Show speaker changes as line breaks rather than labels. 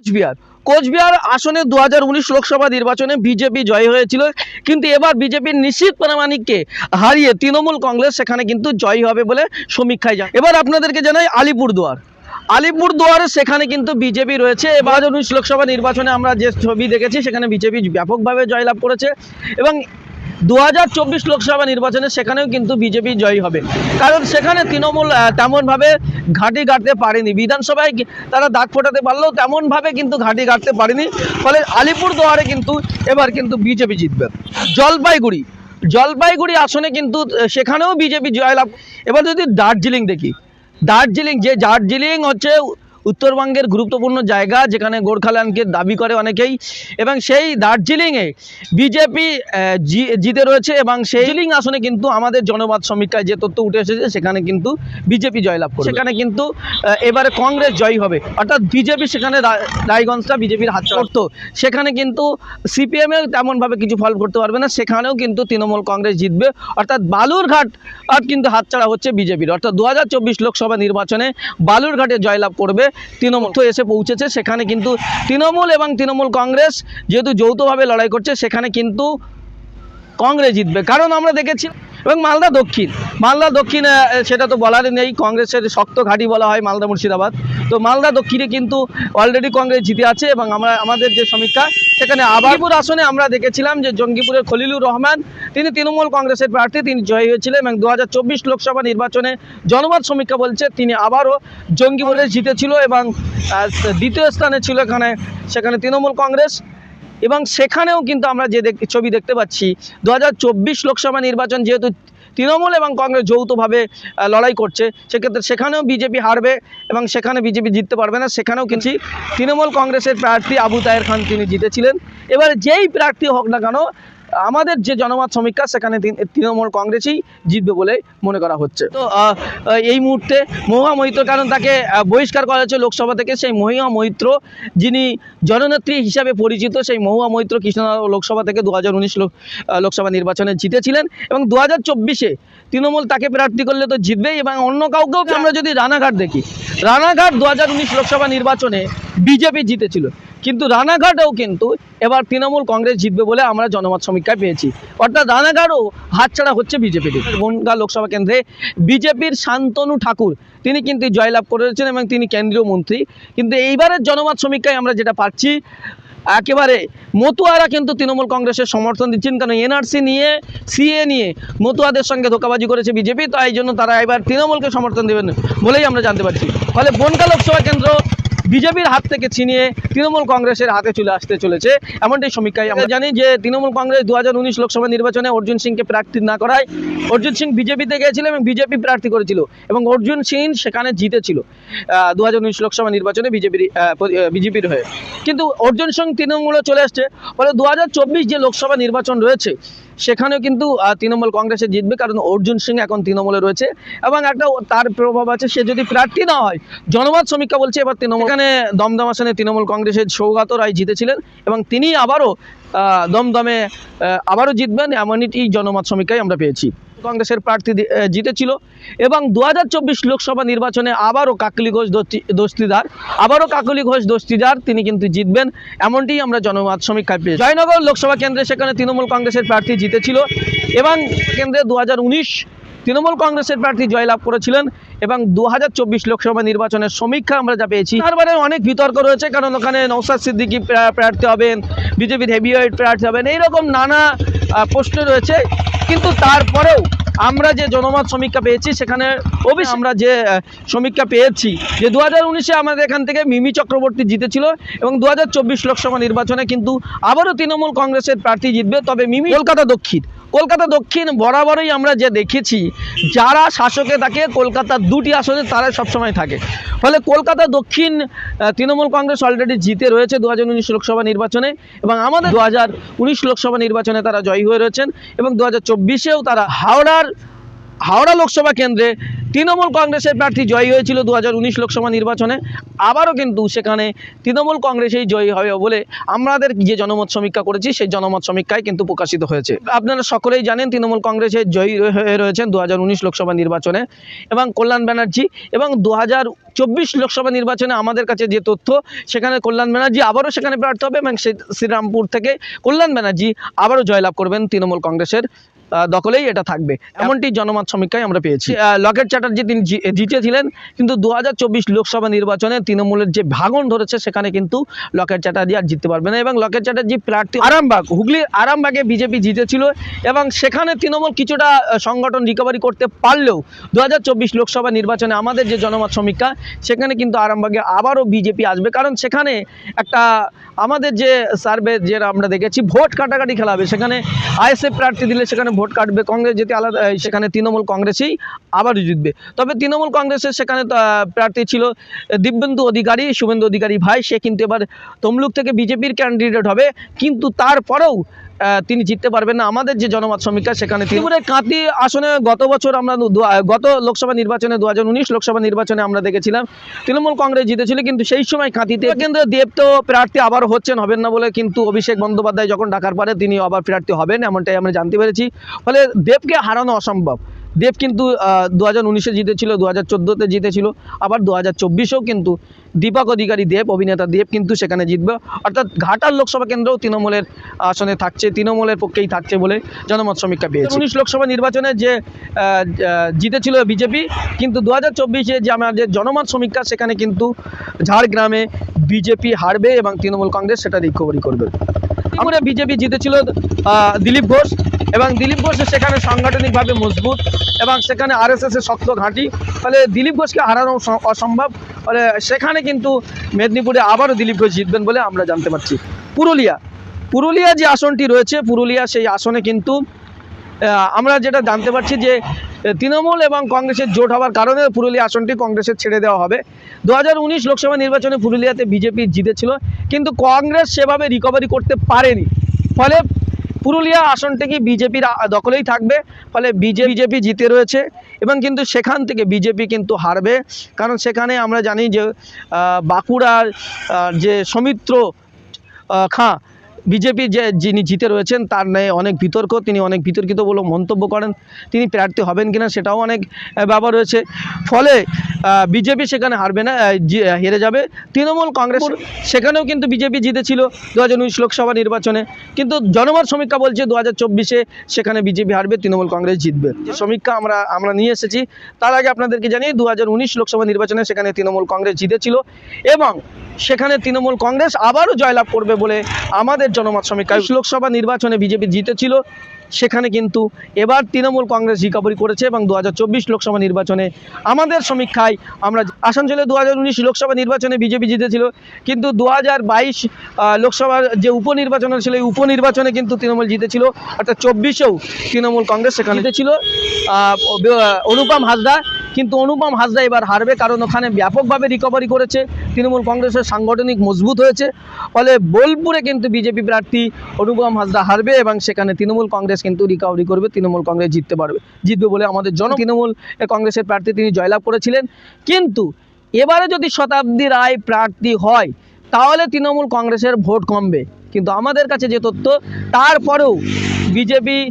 কোচবিহার। কোচবিহার আসনে দু লোকসভা নির্বাচনে বিজেপি জয় হয়েছিল, কিন্তু এবার বিজেপির নিশ্চিত প্রামাণিককে হারিয়ে তৃণমূল কংগ্রেস সেখানে কিন্তু জয় হবে বলে সমীক্ষায় যায় এবার আপনাদেরকে জানাই আলিপুরদুয়ার। আলিপুরদুয়ারে সেখানে কিন্তু বিজেপি রয়েছে। এবার উনিশ লোকসভা নির্বাচনে আমরা যে ছবি দেখেছি, সেখানে বিজেপি ব্যাপকভাবে জয়লাভ করেছে এবং দু হাজার চব্বিশ লোকসভা নির্বাচনে সেখানেও কিন্তু বিজেপি জয়ী হবে। কারণ সেখানে তৃণমূল তেমনভাবে ঘাঁটি গাড়তে পারেনি। বিধানসভায় তারা দাগ ফোটাতে পারলেও তেমনভাবে কিন্তু ঘাঁটি গাড়তে পারেনি। ফলে আলিপুরদুয়ারে কিন্তু এবার কিন্তু বিজেপি জিতবে। জলপাইগুড়ি জলপাইগুড়ি আসনে কিন্তু সেখানেও বিজেপি জয়লাভ। এবার যদি দার্জিলিং দেখি, দার্জিলিং যে দার্জিলিং হচ্ছে উত্তরবঙ্গের গুরুত্বপূর্ণ জায়গা যেখানে গোর্খাল্যান্ডকে দাবি করে অনেকেই এবং সেই দার্জিলিংয়ে বিজেপি জিতে রয়েছে এবং সেই দার্জিলিং আসনে কিন্তু আমাদের জনমত সমীক্ষায় যে তথ্য উঠে এসেছে সেখানে কিন্তু বিজেপি জয়লাভ করে সেখানে কিন্তু এবারে কংগ্রেস জয়ী হবে। অর্থাৎ বিজেপি সেখানে রায়গঞ্জটা বিজেপির হাত করত সেখানে কিন্তু সিপিএমে তেমনভাবে কিছু ফল করতে পারবে না। সেখানেও কিন্তু তৃণমূল কংগ্রেস জিতবে। অর্থাৎ বালুরঘাট আর কিন্তু হাতছাড়া হচ্ছে বিজেপির। অর্থাৎ দু হাজার চব্বিশ লোকসভা নির্বাচনে বালুরঘাটে জয়লাভ করবে তৃণমূল এসে পৌঁছেছে, সেখানে কিন্তু তৃণমূল এবং তৃণমূল কংগ্রেস যেহেতু যৌথভাবে লড়াই করছে, সেখানে কিন্তু কংগ্রেস জিতবে। কারণ আমরা দেখেছি, এবং মালদা দক্ষিণ মালদা দক্ষিণ সেটা তো বলারই নেই, কংগ্রেসের শক্ত ঘাঁটি বলা হয় মালদা মুর্শিদাবাদ। তো মালদা দক্ষিণে কিন্তু অলরেডি কংগ্রেস জিতে আছে এবং আমরা, আমাদের যে সমীক্ষা সেখানে আবারপুর আসনে আমরা দেখেছিলাম যে জঙ্গিপুরের খলিলুর রহমান, তিনি তৃণমূল কংগ্রেসের প্রার্থী, তিনি জয়ী হয়েছিলেন এবং দু হাজার চব্বিশ লোকসভা নির্বাচনে জনমত সমীক্ষা বলছে তিনি আবারও জঙ্গিপুরে জিতেছিল এবং দ্বিতীয় স্থানে ছিল এখানে, সেখানে তৃণমূল কংগ্রেস। এবং সেখানেও কিন্তু আমরা যে ছবি দেখতে পাচ্ছি, দু হাজার চব্বিশ লোকসভা নির্বাচন যেহেতু তৃণমূল এবং কংগ্রেস যৌথভাবে লড়াই করছে। সেক্ষেত্রে সেখানেও বিজেপি হারবে এবং সেখানে বিজেপি জিততে পারবে না। সেখানেও কিন্তু তৃণমূল কংগ্রেসের প্রার্থী আবু তাহের খান তিনি জিতেছিলেন। এবার যেই প্রার্থী হোক না কেন আমাদের যে জনমত সমীক্ষা সেখানে তৃণ- তৃণমূল কংগ্রেসই জিতবে বলে মনে করা হচ্ছে। তো এই মুহূর্তে মহুয়া মৈত্র কারণ তাকে বহিষ্কার করা হয়েছে লোকসভা থেকে সেই মহুয়া মৈত্র যিনি জননেত্রী হিসাবে পরিচিত সেই মহুয়া মৈত্র কৃষ্ণনগর লোকসভা থেকে দু হাজার উনিশ লোকসভা নির্বাচনে জিতেছিলেন এবং দু হাজার চব্বিশে তৃণমূল তাকে প্রার্থী করলে তো জিতবেই এবং অন্য কাউকেও আমরা যদি রানাঘাট দেখি? রানাঘাট দু হাজার উনিশ লোকসভা নির্বাচনে বিজেপি জিতেছিল। কিন্তু রানাঘাটেও কিন্তু এবার তৃণমূল কংগ্রেস জিতবে বলে আমরা জনমত সমীক্ষায় পেয়েছি। অর্থাৎ রানাঘাটও হাতছাড়া হচ্ছে বিজেপির বনগা লোকসভা কেন্দ্রে বিজেপির শান্তনু ঠাকুর, তিনি কিন্তু জয়লাভ করেছেন এবং তিনি কেন্দ্রীয় মন্ত্রী। কিন্তু এইবারের জনমত সমীক্ষায় আমরা যেটা পাচ্ছি, একেবারে মতুয়ারা কিন্তু তৃণমূল কংগ্রেসের সমর্থন দিচ্ছেন। কারণ এনআরসি নিয়ে, সিএ নিয়ে মতুয়াদের সঙ্গে ধোকাবাজি করেছে বিজেপি। তাই জন্য তারা এবার তৃণমূলকে সমর্থন দেবেন বলেই আমরা জানতে পারছি। ফলে বনগা লোকসভা কেন্দ্র বিজেপির হাত থেকে ছিনিয়ে তৃণমূল কংগ্রেসের হাতে চলে আসতে চলেছে। এমনটাই সমীক্ষায় আমরা জানি যে তৃণমূল কংগ্রেস দু লোকসভা নির্বাচনে অর্জুন সিংকে প্রার্থী না করায় অর্জুন সিং বিজেপিতে গিয়েছিল এবং বিজেপি প্রার্থী করেছিল এবং অর্জুন সিং সেখানে জিতেছিল দু হাজার উনিশ লোকসভা নির্বাচনে বিজেপির বিজেপির হয়ে। কিন্তু অর্জুন সিং তৃণমূলে চলে আসছে, ফলে দু হাজার চব্বিশ যে লোকসভা নির্বাচন রয়েছে সেখানেও কিন্তু তৃণমূল কংগ্রেসে জিতবে, কারণ অর্জুন সিং এখন তৃণমূলে রয়েছে। এবং একটা তার প্রভাব আছে, সে যদি প্রার্থী না হয়, জনমত সমীক্ষা বলছে এবার তৃণমূল এখানে দমদম আসনে তৃণমূল কংগ্রেসের সৌগত রায় জিতেছিলেন, এবং তিনি আবারও দমদমে আবারও জিতবেন এমনই জনমত সমীক্ষায় আমরা পেয়েছি। কংগ্রেসের প্রার্থী জিতেছিল। এবং দু হাজার চব্বিশ লোকসভা নির্বাচনে আবারও কাকলি ঘোষ দস্তি- দস্তিদার, আবারও কাকলি ঘোষ দস্তিদার, তিনি কিন্তু জিতবেন। এমনটি আমরা জনমত সমীক্ষায় পেয়েছি। জয়নগর লোকসভা কেন্দ্রে সেখানে তৃণমূল কংগ্রেসের প্রার্থী জিতেছিল। এবং কেন্দ্রে দু হাজার উনিশ তৃণমূল কংগ্রেসের প্রার্থী জয়লাভ করেছিলেন। এবং দু হাজার চব্বিশ লোকসভা নির্বাচনের সমীক্ষা আমরা যা পেয়েছি তারপরে অনেক বিতর্ক রয়েছে। কারণ ওখানে নৌসাদ সিদ্দিকি প্রার্থী হবেন, বিজেপির হেভিওয়েট প্রার্থী হবেন, এইরকম নানা প্রশ্ন রয়েছে। কিন্তু তারপরেও আমরা যে জনমত সমীক্ষা পেয়েছি, সেখানে অবশ্যই আমরা যে সমীক্ষা পেয়েছি যে দু হাজার উনিশে আমাদের এখান থেকে মিমি চক্রবর্তী জিতেছিল এবং দু হাজার চব্বিশ লোকসভা নির্বাচনে কিন্তু আবারও তৃণমূল কংগ্রেসের প্রার্থী জিতবে, তবে মিমি কলকাতা দক্ষিণ। কলকাতা দক্ষিণ বরাবরই আমরা যে দেখেছি, যারা শাসকে থাকে কলকাতার দুটি আসনে তারা সবসময় থাকে। ফলে কলকাতা দক্ষিণ তৃণমূল কংগ্রেস অলরেডি জিতে রয়েছে দু হাজার উনিশ লোকসভা নির্বাচনে এবং আমাদের দু হাজার উনিশ লোকসভা নির্বাচনে তারা জয়ী হয়ে রয়েছেন এবং দু হাজার চব্বিশেও তারা হাওড়ার হাওড়া লোকসভা কেন্দ্রে তৃণমূল কংগ্রেসের প্রার্থী জয়ী হয়েছিল দু হাজার উনিশ লোকসভা নির্বাচনে। আবারও কিন্তু সেখানে তৃণমূল কংগ্রেসেই জয়ী হবে বলে আমাদের যে জনমত সমীক্ষা করেছি, সেই জনমত সমীক্ষায় কিন্তু প্রকাশিত হয়েছে। আপনারা সকলেই জানেন তৃণমূল কংগ্রেসের জয়ী হয়ে রয়েছেন দু হাজার উনিশ লোকসভা নির্বাচনে এবং কল্যাণ ব্যানার্জি এবং দু চব্বিশ লোকসভা নির্বাচনে আমাদের কাছে যে তথ্য, সেখানে কল্যাণ ব্যানার্জি আবারও সেখানে প্রার্থী হবে এবং শ্রীরামপুর থেকে কল্যাণ ব্যানার্জি আবারও জয়লাভ করবেন তৃণমূল কংগ্রেসের দখলেই এটা থাকবে। এমনটি জনমত সমীক্ষায় আমরা পেয়েছি। লকেট চ্যাটার্জি তিনি জি- জিতেছিলেন কিন্তু দু হাজার চব্বিশ লোকসভা নির্বাচনে তৃণমূলের যে ভাগন ধরেছে সেখানে কিন্তু লকেট চ্যাটার্জি আর জিততে পারবে না। এবং লকেট চ্যাটার্জি প্রার্থী আরামবাগ হুগলির আরামবাগে বিজেপি জিতেছিল এবং সেখানে তৃণমূল কিছুটা সংগঠন রিকভারি করতে পারলেও দু হাজার চব্বিশ লোকসভা নির্বাচনে আমাদের যে জনমত সমীক্ষা সেখানে কিন্তু আরামবাগে আবারও বিজেপি আসবে। কারণ সেখানে একটা আমাদের যে সার্ভে যে আমরা দেখেছি ভোট কাটাকাটি খেলা হবে। সেখানে আইএসএফ প্রার্থী দিলে সেখানে ভোট কাটবে কংগ্রেস, যেতে আলাদা সেখানে তৃণমূল কংগ্রেসেই আবারও জিতবে। তবে তৃণমূল কংগ্রেসের সেখানে প্রার্থী ছিল দিব্যেন্দু অধিকারী, শুভেন্দু অধিকারী ভাই, সে কিন্তু এবার তমলুক থেকে বিজেপির ক্যান্ডিডেট হবে। কিন্তু তারপরেও তিনি জিততে পারবেন না। আমাদের যে জনমত সমীক্ষা, সেখানে ত্রিপুরের কাঁতি আসনে গত বছর আমরা গত লোকসভা নির্বাচনে দু হাজার উনিশ লোকসভা নির্বাচনে আমরা দেখেছিলাম। তৃণমূল কংগ্রেস জিতেছিল, কিন্তু সেই সময় কাঁতিতে কিন্তু দেব তো প্রার্থী আবার হচ্ছেন, হবেন না বলে কিন্তু অভিষেক বন্দ্যোপাধ্যায় যখন ডাকার পরে তিনি আবার প্রার্থী হবেন, এমনটাই আমরা জানতে পেরেছি। ফলে দেবকে হারানো অসম্ভব। দেব কিন্তু দু হাজার উনিশে জিতেছিল দু হাজার চোদ্দোতে জিতেছিল আবার দু হাজার চব্বিশেও কিন্তু দীপক অধিকারী দেব অভিনেতা দেব কিন্তু সেখানে জিতবে। অর্থাৎ ঘাটাল লোকসভা কেন্দ্রেও তৃণমূলের আসনে থাকছে তৃণমূলের পক্ষেই থাকছে বলে জনমত সমীক্ষা পেয়েছে। উনিশ লোকসভা নির্বাচনে যে জিতেছিল বিজেপি কিন্তু দু হাজার চব্বিশে যে আমাদের জনমত সমীক্ষা সেখানে কিন্তু ঝাড়গ্রামে বিজেপি হারবে এবং তৃণমূল কংগ্রেস সেটা রিকভারি করবে। আমরা বিজেপি জিতেছিল দিলীপ ঘোষ এবং দিলীপ ঘোষ সেখানে সাংগঠনিকভাবে মজবুত এবং সেখানে আরএসএস এর শক্ত ঘাঁটি। ফলে দিলীপ ঘোষকে হারানো অসম্ভব। ফলে সেখানে কিন্তু মেদিনীপুরে আবারও দিলীপ ঘোষ জিতবেন বলে আমরা জানতে পারছি। পুরুলিয়া। পুরুলিয়া যে আসনটি রয়েছে, পুরুলিয়া সেই আসনে কিন্তু আমরা যেটা জানতে পারছি যে, তৃণমূল এবং কংগ্রেসের জোট হওয়ার কারণে পুরুলিয়া আসনটি কংগ্রেসের ছেড়ে দেওয়া হবে। দু হাজার উনিশ লোকসভা নির্বাচনে পুরুলিয়াতে বিজেপি জিতেছিল, কিন্তু কংগ্রেস সেভাবে রিকভারি করতে পারেনি। ফলে পুরুলিয়া আসনটি বিজেপির দখলেই থাকবে? ফলে বিজে, বিজেপি জিতে রয়েছে এবং কিন্তু সেখান থেকে বিজেপি কিন্তু হারবে। কারণ সেখানে আমরা জানি যে বাঁকুড়ার যে সৌমিত্র খাঁ বিজেপি যে যিনি জিতে রয়েছেন তার নিয়ে অনেক বিতর্ক তিনি অনেক বিতর্কিত বলে মন্তব্য করেন। তিনি প্রার্থী হবেন কিনা সেটাও অনেক ব্যাপার রয়েছে। ফলে বিজেপি সেখানে হারবে না হেরে যাবে। তৃণমূল কংগ্রেস সেখানেও কিন্তু বিজেপি জিতেছিল দু হাজার উনিশ লোকসভা নির্বাচনে। কিন্তু জনমত সমীক্ষা বলছে দু হাজার চব্বিশে সেখানে বিজেপি হারবে তৃণমূল কংগ্রেস জিতবে। যে সমীক্ষা আমরা আমরা নিয়ে এসেছি তার আগে আপনাদেরকে জানি দু হাজার উনিশ লোকসভা নির্বাচনে সেখানে তৃণমূল কংগ্রেস জিতেছিল এবং সেখানে তৃণমূল কংগ্রেস আবারও জয়লাভ করবে বলে আমাদের জনমত সমীক্ষা। লোকসভা নির্বাচনে বিজেপি জিতেছিল, সেখানে কিন্তু এবার তৃণমূল কংগ্রেস রিকভারি করেছে এবং দু হাজার চব্বিশ লোকসভা নির্বাচনে আমাদের সমীক্ষায় আমরা আসানসোলে দু হাজার উনিশ লোকসভা নির্বাচনে বিজেপি জিতেছিল, কিন্তু দু হাজার বাইশ লোকসভার যে উপনির্বাচন ছিল এই উপনির্বাচনে কিন্তু তৃণমূল জিতেছিল। অর্থাৎ চব্বিশেও তৃণমূল কংগ্রেস সেখানে জিতেছিল। অনুপম হাসদা কিন্তু অনুপম হাসদা এবার হারবে কারণ ওখানে ব্যাপকভাবে রিকভারি করেছে। তৃণমূল কংগ্রেসের সাংগঠনিক মজবুত হয়েছে। ফলে বোলপুরে কিন্তু বিজেপি প্রার্থী অনুপম হাসদা হারবে এবং সেখানে তৃণমূল কংগ্রেস কিন্তু রিকভারি করবে, তৃণমূল কংগ্রেস জিততে পারবে। জিতবে বলে আমাদের জন তৃণমূল কংগ্রেসের প্রার্থী তিনি জয়লাভ করেছিলেন। কিন্তু এবারে যদি শতাব্দী রায় প্রার্থী হয়, তাহলে তৃণমূল কংগ্রেসের ভোট কমবে। কিন্তু আমাদের কাছে যে তথ্য, তারপরেও বিজেপি